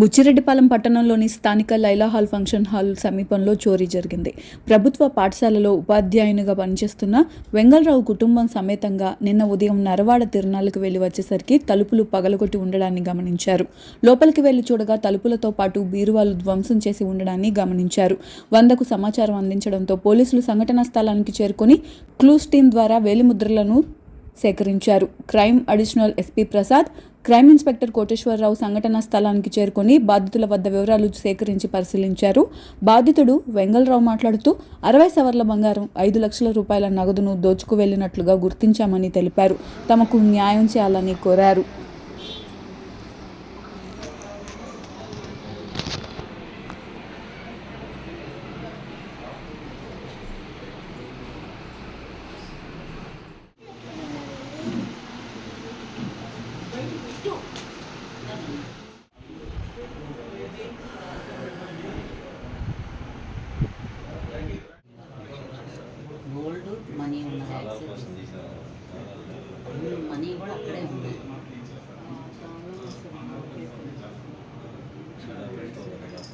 బుచ్చిరెడ్డిపాలెం పట్టణంలోని స్థానిక Laila hall function hall సమీపంలో చోరీ జరిగింది. ప్రభుత్వ పాఠశాలలో ఉపాధ్యాయునిగా పనిచేస్తున్న వెంగళరావు కుటుంబం సమేతంగా నిన్న ఉదయం నరవాడ తిరునాళ్ళకు వెళ్ళి వచ్చేసరికి తలుపులు పగలగొట్టి ఉండడాన్ని గమనించారు. లోపలికి వెళ్ళి చూడగా తలుపులతో పాటు బీరువాలు ధ్వంసం చేసి ఉండడాన్ని గమనించారు. వందకు సమాచారం అందించడంతో పోలీసులు సంఘటనా స్థలానికి చేరుకొని క్లూస్ టీం ద్వారా వేలిముద్రలను సేకరించారు. Crime additional SP Prasad crime inspector Koteswararao సంఘటనా స్థలానికి చేరుకొని బాధితుల వద్ద వివరాలు సేకరించి పరిశీలించారు. బాధితుడు వెంగళరావు మాట్లాడుతూ అరవై సవర్ల బంగారం ఐదు లక్షల రూపాయల నగదును దోచుకు వెళ్ళినట్లుగా గుర్తించామని తెలిపారు. తమకు న్యాయం చేయాలని కోరారు. మనీ కూడా అక్కడే ఉంది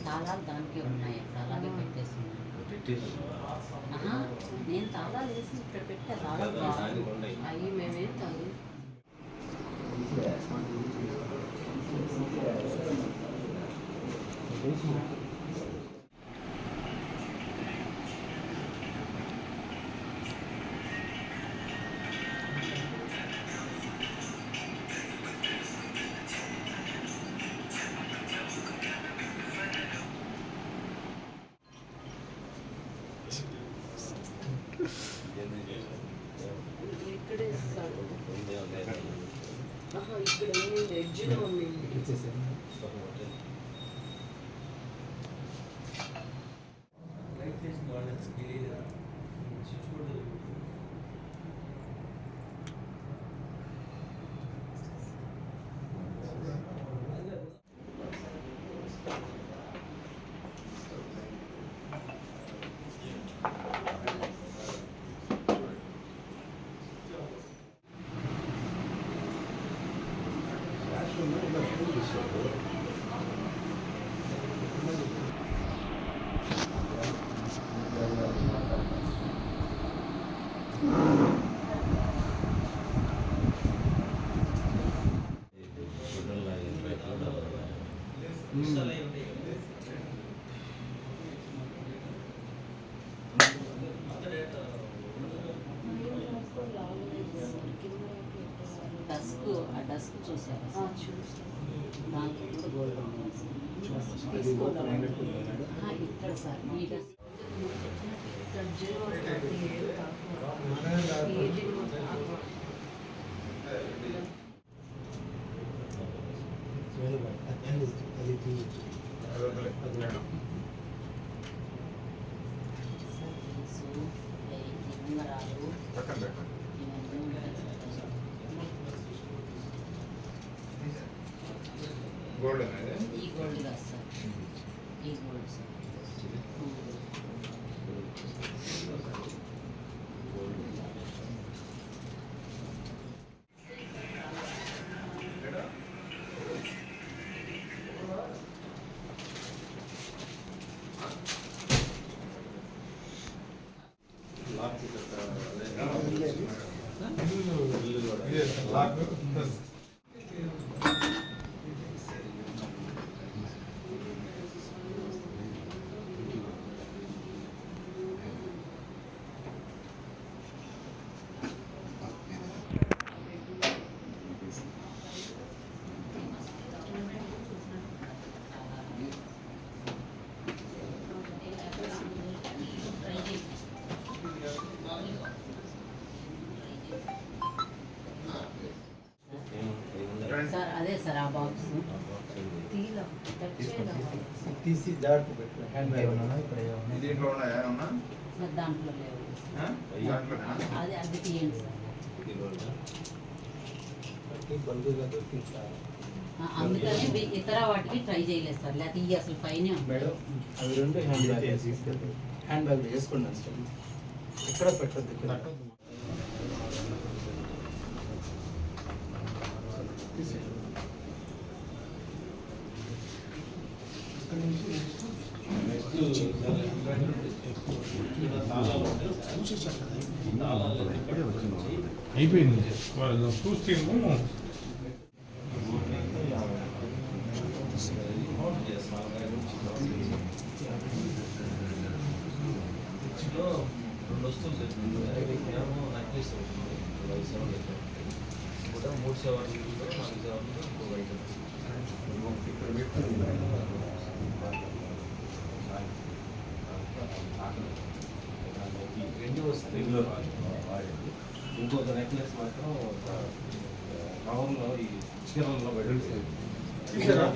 తాళాలు దానికే ఉన్నాయి అక్కడ అలాగే పెట్టేస్తున్నాను ఆహా, నేను తాళాలు వేసి ఇక్కడ పెట్టా తాళాలు రావు. అవి మేమేం తాగి ఇక్కడే ఇస్తాను ఆహా, ఇక్కడ ఉంది ఎడ్జ్లో ఉంది డస్క్ డస్క్ చూసారా సార్? దాంట్లో కూడా గోల్డ్ ఆహా, ఇక్కడ సార్. ఈ డస్క్ ఇక్కడ జీరో గోల్డ్ ఈ గోల్డ్ కాదు సార్. ఈ గోల్డ్ సార్. సార్ అదే సార్ ఆ బాక్స్ తీలా టచ్ చేయడం తీసి జాగ్రత్త పెట్టు హ్యాండ్ బ్యాగ్ ఇది దీంట్లో ఉన్నాయా ఏమన్నా సార్ దాంట్లో లేవు ఆ? దాంట్లోనా? అది అది తీయండి సార్ బల్బుగా దొరికింది సార్ ఆ, అందుకని వీ- ఇతర వాటికి ట్రై చేయలేదు సార్ లేకపోతే ఇవి అసలు పైనే ఉంటాయి. మేడం అవి రెండు హ్యాండ్ బ్యాగ్ హ్యాండ్ బ్యాగ్ వేసుకున్నాను సార్ ఎక్కడ పెట్టద్దు అయిపోయింది. వాళ్ళు చూస్తే రెండు వస్తుంది నెక్లెస్ అవుతుంది వైట్ సెవెన్ కూడా మూడు సేవలు నాలుగు సెవెన్ ఇంకో రెండు వస్తాయి ఇంకొక నెక్లెస్ మాత్రం కవర్లో ఈ చీరల్లో పెట్టి తీసారా?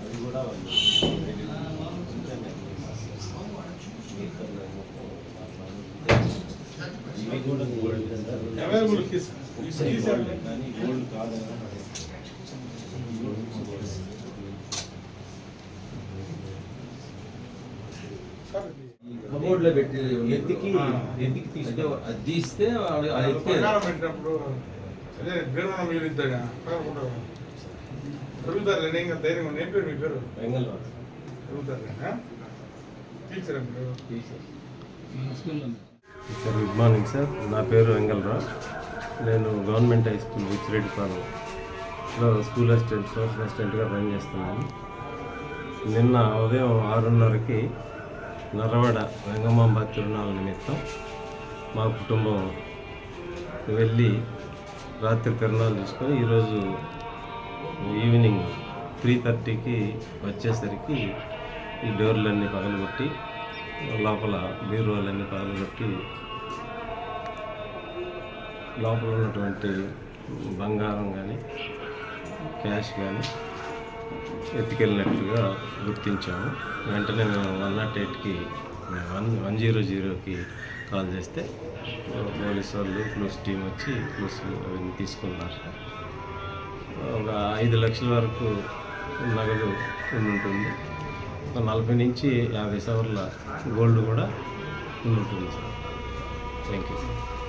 అది కూడా వాళ్ళు ఇవి కూడా గోల్డ్ అవైలబుల్ తీసా తీసారు కానీ గోల్డ్ కాదు కబోర్డ్ లో పెట్టి ఎత్తికి ఎత్తికి తీస్తే అది బంగారం పెట్టినప్పుడు అదే మీరు ఇంకా ధైర్యం ఉంది. ఏం పేరు మీ పేరు? బెంగళూరు చదువుతారు టీచర్ మీరు? Sir good morning sir. నా పేరు వెంగళరావు. నేను గవర్నమెంట్ హై స్కూల్ విచ్చిరెడ్డిపాలెంలో స్కూల్ అసిస్టెంట్ సోషల్ అసిస్టెంట్గా పనిచేస్తున్నాను. నిన్న ఉదయం ఆరున్నరకి నరవడ రంగమాంబ తిరునాళ్ళ నిమిత్తం మా కుటుంబం వెళ్ళి రాత్రి తిరునాలు తీసుకొని ఈరోజు ఈవినింగ్ త్రీ థర్టీకి వచ్చేసరికి ఈ డోర్లన్నీ పగలగొట్టి లోపల బీరువాలన్నీ పగలగొట్టి లోపల ఉన్నటువంటి బంగారం కానీ క్యాష్ కానీ ఎత్తుకెళ్ళినట్టుగా గుర్తించాము. వెంటనే మేము వన్ నాట్ ఎయిట్కి వన్ వన్ జీరో జీరోకి కాల్ చేస్తే పోలీస్ వాళ్ళు క్లూస్ టీం వచ్చి క్లూస్ తీసుకున్నారు. ఒక ఐదు లక్షల వరకు నగదు ఉంటుంది ఒక నలభై నుంచి యాభై సవర్ల గోల్డ్ కూడా ఉంటుంది సార్. Thank you sir.